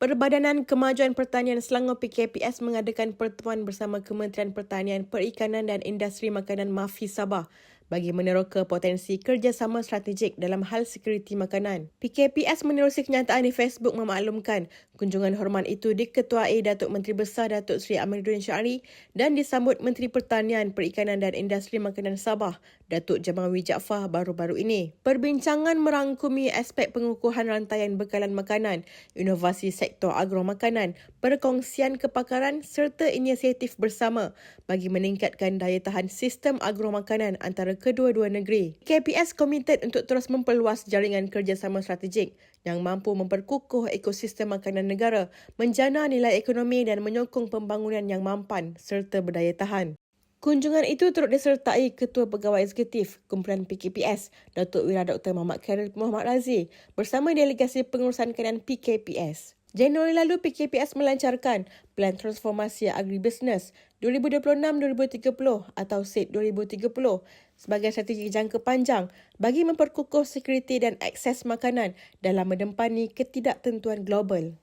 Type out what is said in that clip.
Perbadanan Kemajuan Pertanian Selangor PKPS mengadakan pertemuan bersama Kementerian Pertanian, Perikanan dan Industri Makanan MAFI Sabah bagi meneroka potensi kerjasama strategik dalam hal sekuriti makanan. PKPS menerusi kenyataan di Facebook memaklumkan kunjungan hormat itu diketuai Datuk Menteri Besar Datuk Seri Amiruddin Syari dan disambut Menteri Pertanian, Perikanan dan Industri Makanan Sabah, Datuk Jamawi Jaafar baru-baru ini. Perbincangan merangkumi aspek pengukuhan rantaian bekalan makanan, inovasi sektor agromakanan, perkongsian kepakaran serta inisiatif bersama bagi meningkatkan daya tahan sistem agromakanan antara kedua-dua negeri. KPS komited untuk terus memperluas jaringan kerjasama strategik yang mampu memperkukuh ekosistem makanan negara, menjana nilai ekonomi dan menyokong pembangunan yang mampan serta berdaya tahan. Kunjungan itu turut disertai Ketua Pegawai Eksekutif Kumpulan PKPS, Datuk Wira Dr. Muhammad Khairul Muhammad Razi bersama delegasi pengurusan kanan PKPS. Januari lalu, PKPS melancarkan Plan Transformasi Agribisnes 2026-2030 atau SET 2030 sebagai strategi jangka panjang bagi memperkukuh sekuriti dan akses makanan dalam menempani ketidaktentuan global.